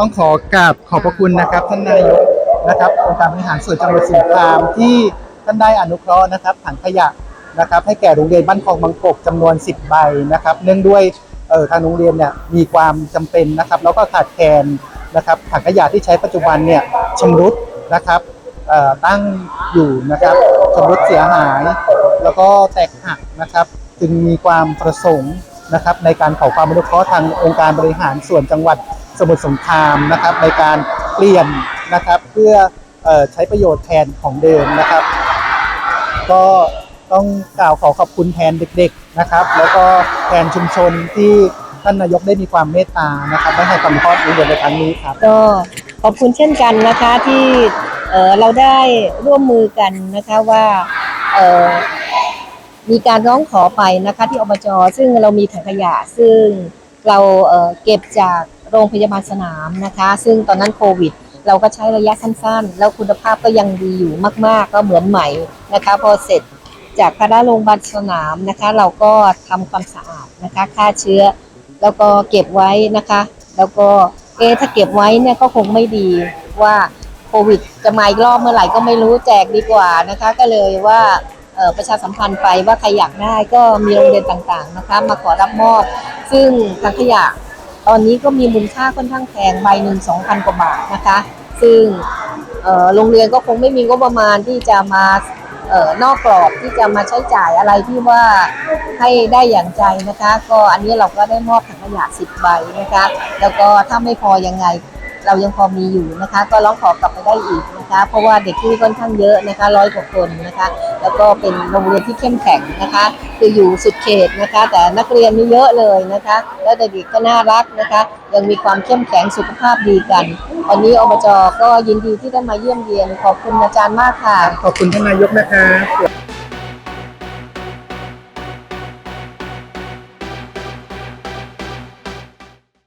ต้องขอกราบขอบพระคุณนะครับ ท่านนายกนะครับองค์การบริหารส่วนจังหวัดสงขลามที่ท่านได้อนุเคราะห์นะครับถังขยะนะครับให้แก่โรงเรียนบ้านคลองบางกกจำนวน 10 ใบนะครับ เนื่องด้วยเอ่อทางโรงเรียนเนี่ยมีความจำเป็นนะครับ แล้วก็ขาดแคลนนะครับถังขยะที่ใช้ปัจจุบันเนี่ยชำรุดนะครับเอ่อตั้งอยู่นะครับชำรุดเสียหาย แล้วก็แตกหักนะครับ จึงมีความประสงค์นะครับในการขอความอนุเคราะห์ทางองค์การบริหารส่วนจังหวัด สมุทรสงครามนะครับ ในการเปลี่ยนนะครับ เพื่อออใช้ประโยชน์แทนของเดิมนะครับ ก็ต้องกล่าวขอขอบคุณแทนเด็กๆนะครับ แล้วก็แทนชุมชนที่ท่านนายกได้มีความเมตตานะครับได้ให้ความคราะห์ในเดือนในครั้งนี้ครับก็ขอบคุณเช่นกันนะคะที่เเราได้ร่วมมือกันนะคะว่ามีการร้องขอไปนะคะที่อบจซึ่งเรามีถังขยะซึ่งเราเเก็บจาก โรงพยาบาลสนามนะคะ ซึ่งตอนนั้นโควิด เราก็ใช้ระยะสั้นๆ แล้วคุณภาพก็ยังดีอยู่มาก ๆ ก็เหมือนใหม่นะคะ พอเสร็จจากคณะโรงพยาบาลสนามนะคะ เราก็ทำความสะอาดนะคะฆ่าเชื้อ แล้วก็เก็บไว้นะคะ แล้วก็เอถ้าเก็บไว้เนี่ยก็คงไม่ดีว่าโควิดจะมาอีกรอบเมื่อไหร่ก็ไม่รู้แจกดีกว่านะคะ ก็เลยว่าประชาสัมพันธ์ไปว่าใครอยากได้ก็มีโรงเรียนต่างๆนะคะ มาขอรับมอบ ซึ่งถังขยะ ตอนนี้ก็มีมูลค่าค่อนข้างแพงใบหนึ่งสองพันกว่าบาทนะคะ ซึ่งโรงเรียนก็คงไม่มีงบประมาณที่จะมาออนอกกรอบที่จะมาใช้จ่ายอะไรที่ว่าให้ได้อย่างใจนะคะ ก็อันนี้เราก็ได้มอบถังขยะสิบใบนะคะ แล้วก็ถ้าไม่พอยังไง เรายังพอมีอยู่นะคะ ก็ร้องขอกลับไปได้อีกนะคะ เพราะว่าเด็กที่ค่อนข้างเยอะนะคะร้อยกว่าคนนะคะ แล้วก็เป็นโรงเรียนที่เข้มแข็งนะคะ คืออยู่สุดเขตนะคะ แต่นักเรียนนี่เยอะเลยนะคะ แล้วเด็กก็น่ารักนะคะ ยังมีความเข้มแข็งสุขภาพดีกันวันนี้อบจก็ยินดีที่ได้มาเยี่ยมเยียนขอบคุณอาจารย์มากค่ะ ขอบคุณท่านนายกนะครับ